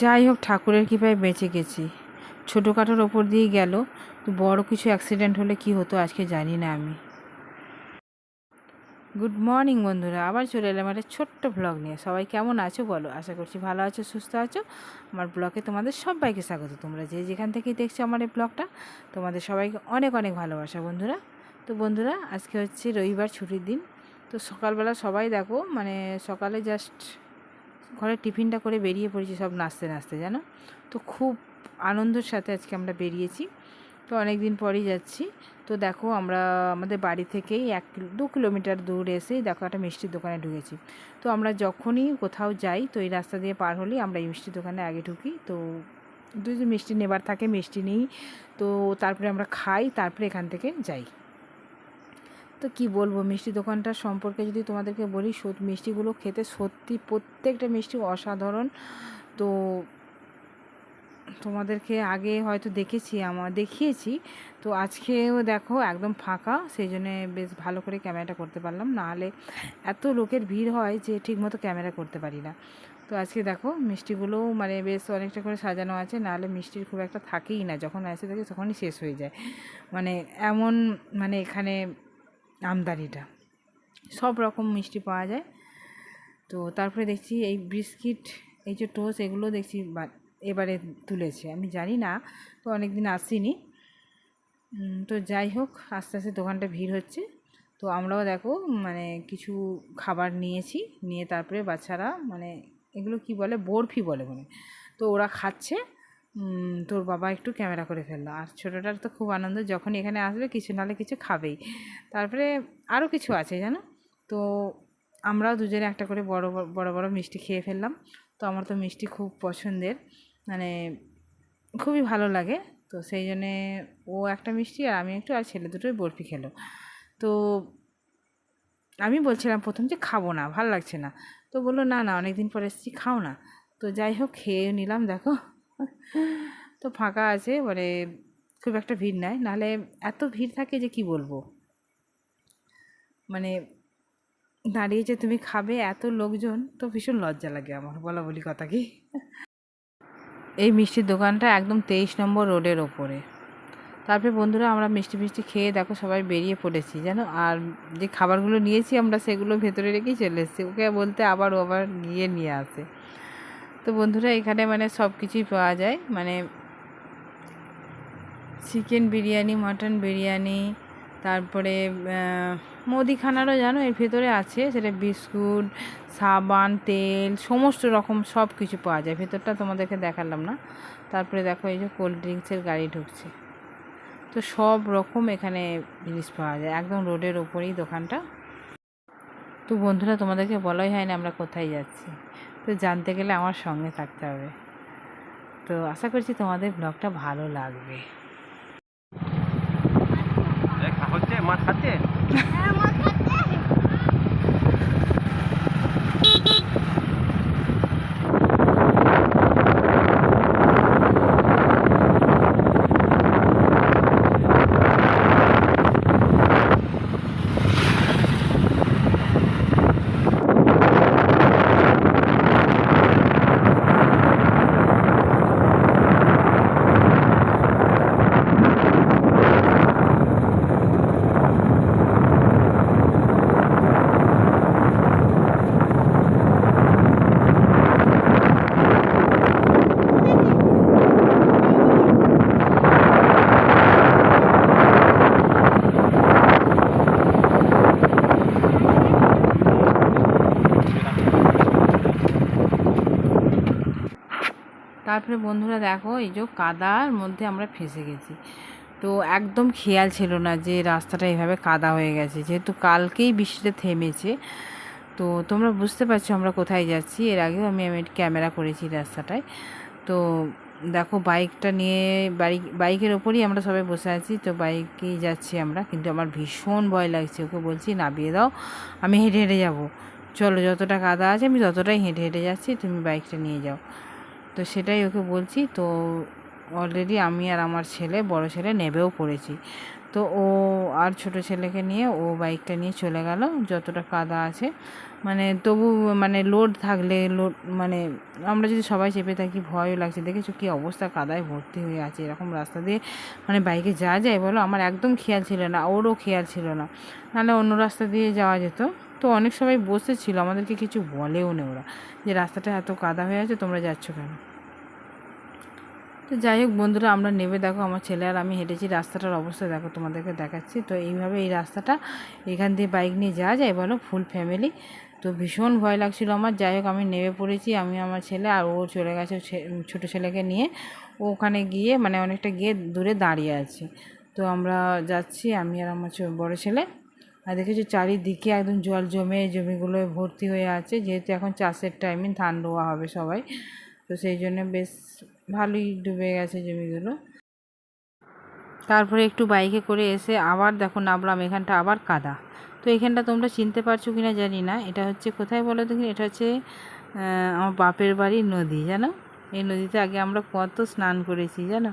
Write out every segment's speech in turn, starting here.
যাই হোক, ঠাকুরের কৃপায় বেঁচে গেছি। ছোটোখাটোর ওপর দিয়ে গেল, তো বড় কিছু অ্যাক্সিডেন্ট হলে কি হতো আজকে জানি না আমি। গুড মর্নিং বন্ধুরা, আবার চলে এলাম একটা ছোট্ট ব্লগ নিয়ে। সবাই কেমন আছো বলো? আশা করছি ভালো আছো, সুস্থ আছো। আমার ব্লগে তোমাদের সবাইকে স্বাগত। তোমরা যে যেখান থেকেই দেখছ আমার এই ব্লগটা তোমাদের সবাইকে অনেক অনেক ভালোবাসা বন্ধুরা। তো বন্ধুরা, আজকে হচ্ছে রবিবার ছুটির দিন। তো সকালবেলা সবাই দেখো মানে সকালে জাস্ট ঘরে টিফিনটা করে বেরিয়ে পড়েছি সব নাচতে নাচতে, জানো? তো খুব আনন্দের সাথে আজকে আমরা বেরিয়েছি। তো অনেক দিন পরেই যাচ্ছি। তো দেখো আমরা আমাদের বাড়ি থেকেই এক দু কিলোমিটার দূর এসেই দেখো একটা মিষ্টির দোকানে ঢুকেছি। তো আমরা যখনই কোথাও যাই, তো এই রাস্তা দিয়ে পার হলেই আমরা এই মিষ্টির দোকানে আগে ঢুকি। তো যদি মিষ্টি নেবার থাকে, মিষ্টি নিই। তো তারপরে আমরা খাই, তারপরে এখান থেকে যাই। তো কি বলব, মিষ্টি দোকানটার সম্পর্কে যদি তোমাদেরকে বলি মিষ্টিগুলো খেতে সত্যি প্রত্যেকটা মিষ্টি অসাধারণ। তো তোমাদেরকে আগে হয়তো দেখেছি আমার দেখিয়েছি। তো আজকেও দেখো একদম ফাঁকা সেই জন্যে বেশ ভালো করে ক্যামেরাটা করতে পারলাম। নাহলে এত লোকের ভিড় হয় যে ঠিকমতো ক্যামেরা করতে পারি না। তো আজকে দেখো মিষ্টিগুলোও মানে বেশ অনেকটা করে সাজানো আছে, নাহলে মিষ্টির খুব একটা থাকেই না। যখন আসে থাকে তখনই শেষ হয়ে যায়। মানে এমন মানে এখানে আমদানিটা। সব রকম মিষ্টি পাওয়া যায়। তো তারপরে দেখছি এই বিস্কিট, এই যে টোস্ট এগুলো দেখছি এবারে তুলেছে। আমি জানি না, তো অনেক দিন আসিনি তো যাই হোক, আস্তে আস্তে দোকানটা ভিড় হচ্ছে। তো আমরাও দেখো মানে কিছু খাবার নিয়েছি, নিয়ে তারপরে বাচ্চারা মানে এগুলো কি বলে, বরফি বলে মনে তো ওরা খাচ্ছে তোর বাবা একটু ক্যামেরা করে ফেলল। আর ছোটোটার তো খুব আনন্দ যখন এখানে আসবে কিছু নাহলে কিছু খাবেই। তারপরে আরও কিছু আছে, জানো? তো আমরাও দুজনে একটা করে বড়, বড়- বড় বড় মিষ্টি খেয়ে ফেললাম। তো আমার তো মিষ্টি খুব পছন্দের। মানে খুবই ভালো লাগে। তো সেই জন্যে ও একটা মিষ্টি আর আমি একটু, আর ছেলে দুটোই বরফি খেলো। তো আমি বলছিলাম প্রথম যে খাব না, ভালো লাগছে না। তো বলল, না না অনেক দিন পর এসেছি, খাও না। তো যাই হোক, খেয়ে নিলাম, দেখো। তো ফাঁকা আছে মানে খুব একটা ভিড় নাই। নাহলে এত ভিড় থাকে যে কি বলব? মানে দাঁড়িয়ে যে তুমি খাবে এত লোকজন, তো ভীষণ লজ্জা লাগে আমার, বলা বলি কথা কি? এই মিষ্টির দোকানটা একদম তেইশ নম্বর রোডের ওপরে। তারপরে বন্ধুরা আমরা মিষ্টি মিষ্টি খেয়ে দেখো সবাই বেরিয়ে পড়েছি, জানো? আর যে খাবারগুলো নিয়েছি আমরা সেগুলো ভেতরে রেখেই চলে এসেছি। ওকে বলতে আবার ও আবার গিয়ে নিয়ে আসে। তো বন্ধুরা, এখানে মানে সব কিছুই পাওয়া যায়। মানে চিকেন বিরিয়ানি মাটন বিরিয়ানি, তারপরে মুদিখানারও জানো, এর ভেতরে আছে সেটা বিস্কুট, সাবান, তেল, সমস্ত রকম সব কিছু পাওয়া যায়। ভেতরটা তোমাদেরকে দেখালাম না। তারপরে দেখো, এই যে কোল্ড ড্রিঙ্কসের গাড়ি ঢুকছে। তো সব রকম এখানে জিনিস পাওয়া যায়। একদম রোডের ওপরেই দোকানটা। তো বন্ধুরা, তোমাদেরকে বলাই হয় না আমরা কোথায় যাচ্ছি। তো জানতে গেলে আমার সঙ্গে থাকতে হবে। তো আশা করছি তোমাদের ব্লগটা ভালো লাগবে। হচ্ছে, মাছ খাচ্ছে? তারপরে বন্ধুরা দেখো, এই যে কাদার মধ্যে আমরা ফেসে গেছি। তো একদম খেয়াল ছিল না যে রাস্তাটা এভাবে কাদা হয়ে গেছে। যেহেতু কালকেই বৃষ্টিটা থেমেছে, তো তোমরা বুঝতে পারছ আমরা কোথায় যাচ্ছি। এর আগেও আমি আমি ক্যামেরা করেছি রাস্তাটায়। তো দেখো, বাইকটা নিয়ে বাইক, বাইকের ওপরই আমরা সবাই বসে আছি। তো বাইকেই যাচ্ছি আমরা, কিন্তু আমার ভীষণ ভয় লাগছে। ওকে বলছি, নামিয়ে দাও, আমি হেঁটে হেঁটে যাব। চলো, যতটা কাদা আছে, আমি ততটাই হেঁটে হেঁটে যাচ্ছি, তুমি বাইকটা নিয়ে যাও। তো সেটাই ওকে বলছি, তো অলরেডি আমি আর আমার ছেলে, বড় ছেলে নেবেও পড়েছি। তো ও আর ছোট ছেলেকে নিয়ে ও বাইকটা নিয়ে চলে গেল, যতটা কাদা আছে। মানে তবু মানে লোড থাকলে লোড মানে আমরা যদি সবাই চেপে থাকি, ভয়ও লাগছে। দেখেছ কী অবস্থা, কাদায় ভর্তি হয়ে আছে। এরকম রাস্তা দিয়ে মানে বাইকে যাওয়া যায় বলো, আমার একদম খেয়াল ছিল না, ওরও খেয়াল ছিল না। নাহলে অন্য রাস্তা দিয়ে যাওয়া যেত। তো অনেক সবাই বসেছিল, আমাদেরকে কিছু বলেও না ওরা যে, রাস্তাটা এত কাদা হয়ে আছে, তোমরা যাচ্ছ কেন? তো যাই হোক বন্ধুরা, আমরা নেবে দেখো আমার ছেলে আর আমি হেঁটেছি। রাস্তাটার অবস্থা দেখো, তোমাদেরকে দেখাচ্ছি। তো এইভাবে এই রাস্তাটা, এখান দিয়ে বাইক নিয়ে যাওয়া যায় বলো ফুল ফ্যামিলি তো ভীষণ ভয় লাগছিল আমার। যাই হোক, আমি নেমে পড়েছি, আমি, আমার ছেলে আর ও চলে গেছে ছোটো ছেলেকে নিয়ে। ও ওখানে গিয়ে মানে অনেকটা গিয়ে দূরে দাঁড়িয়ে আছে। তো আমরা যাচ্ছি, আমি আর আমার বড় ছেলে। আর দেখেছি চারিদিকে একদম জল জমে জমিগুলো ভর্তি হয়ে আছে। যেহেতু এখন চাষের টাইমে ধান রোয়া হবে সবাই। তো সেই জন্য বেশ ভালোই ডুবে গেছে জমিগুলো। তারপরে একটু বাইকে করে এসে আবার দেখো নামলাম, এখানটা আবার কাদা। তো এখানটা তোমরা চিনতে পারছ কিনা জানি না, এটা হচ্ছে কোথায় বলো দেখি? এটা হচ্ছে আমার বাপের বাড়ির নদী, জানো? এই নদীতে আগে আমরা কত স্নান করেছি, জানো?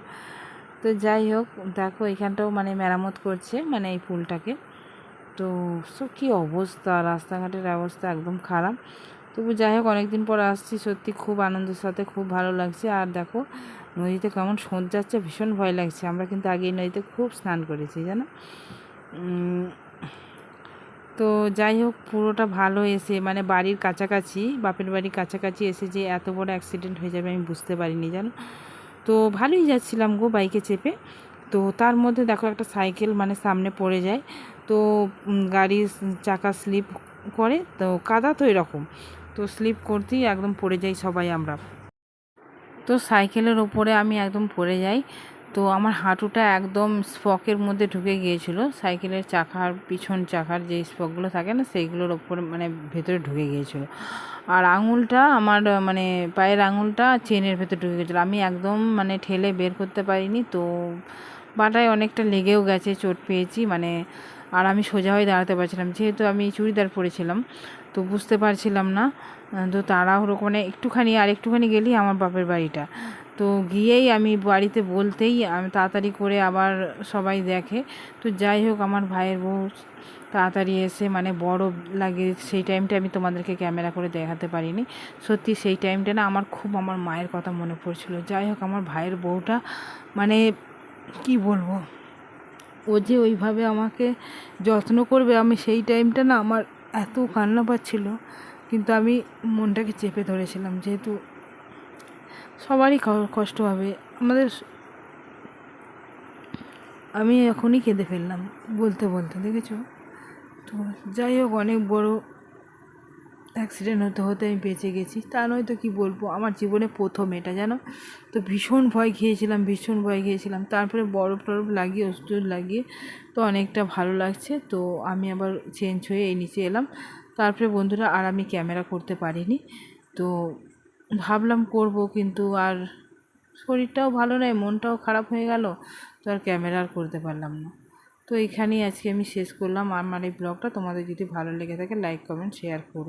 তো যাই হোক, দেখো এখানটাও মানে মেরামত করছে মানে এই পুলটাকে। তো সব কী অবস্থা, রাস্তাঘাটের অবস্থা একদম খারাপ। তবু যাই হোক, অনেকদিন পর আসছি, সত্যি খুব আনন্দের সাথে, খুব ভালো লাগছে। আর দেখো, নদীতে কেমন সোঁত যাচ্ছে ভীষণ ভয় লাগছে। আমরা কিন্তু আগে নদীতে খুব স্নান করেছি, জানো? তো যাই হোক, পুরোটা ভালো এসে মানে বাড়ির কাছাকাছি, বাপের বাড়ির কাছাকাছি এসে যে এত বড় অ্যাক্সিডেন্ট হয়ে যাবে, আমি বুঝতে পারিনি, জানো? তো ভালোই যাচ্ছিলাম গো বাইকে চেপে। তো তার মধ্যে দেখো একটা সাইকেল মানে সামনে পড়ে যায়। তো গাড়ির চাকা স্লিপ করে, তো কাদা তো এরকম। তো স্লিপ করতেই একদম পড়ে যাই সবাই আমরা। তো সাইকেলের ওপরে আমি একদম পড়ে যাই। তো আমার হাঁটুটা একদম স্পকের মধ্যে ঢুকে গিয়েছিল। সাইকেলের চাকার, পিছন চাকার যে স্পকগুলো থাকে না, সেইগুলোর ওপরে মানে ভেতরে ঢুকে গিয়েছিল। আর আঙুলটা আমার মানে পায়ের আঙুলটা চেনের ভেতরে ঢুকে গেছিল আমি একদম মানে ঠেলে বের করতে পারিনি। তো বাটায় অনেকটা লেগেও গেছে, চোট পেয়েছি। মানে আর আমি সোজা হয়ে দাঁড়াতে পারছিলাম। যেহেতু আমি চুড়িদার পরেছিলাম, তো বুঝতে পারছিলাম না তো তাড়াহুড়ো মানে একটুখানি আর একটুখানি গেলেই আমার বাপের বাড়িটা। তো গিয়েই আমি বাড়িতে বলতেই আমি তাড়াতাড়ি করে আবার সবাই দেখে। তো যাই হোক, আমার ভাইয়ের বউ তাড়াতাড়ি এসে মানে বড় লাগে, সেই টাইমটা আমি তোমাদেরকে ক্যামেরা করে দেখাতে পারিনি। সত্যি সেই টাইমটা না আমার খুব আমার মায়ের কথা মনে পড়ছিল। যাই হোক, আমার ভাইয়ের বউটা মানে কি বলব? ও যে ওইভাবে আমাকে যত্ন করবে, আমি সেই টাইমটা না আমার এত কান্না পাচ্ছিল। কিন্তু আমি মনটাকে চেপে ধরেছিলাম, যেহেতু সবারই কষ্ট হবে। আমাদের আমি এখনই কেঁদে ফেললাম, বলতে বলতে, দেখেছ? তো যাই হোক, অনেক বড় অ্যাক্সিডেন্ট হতে হতে আমি বেঁচে গেছি। তা নয়তো কি বলব? আমার জীবনে প্রথম এটা, জানো? তো ভীষণ ভয় খেয়েছিলাম, ভীষণ ভয় খেয়েছিলাম। তারপরে বরফ টরফ লাগিয়ে, ওষুধ লাগিয়ে তো অনেকটা ভালো লাগছে। তো আমি আবার চেঞ্জ হয়ে এই নিচে এলাম। তারপরে বন্ধুরা আর আমি ক্যামেরা করতে পারিনি। তো ভাবলাম করব কিন্তু আর শরীরটাও ভালো নয় মনটাও খারাপ হয়ে গেল। তো আর ক্যামেরা আর করতে পারলাম না। তো এখানেই আজকে আমি শেষ করলাম। আমার এই ব্লগটা তোমাদের যদি ভালো লেগে থাকে লাইক কমেন্ট শেয়ার করো।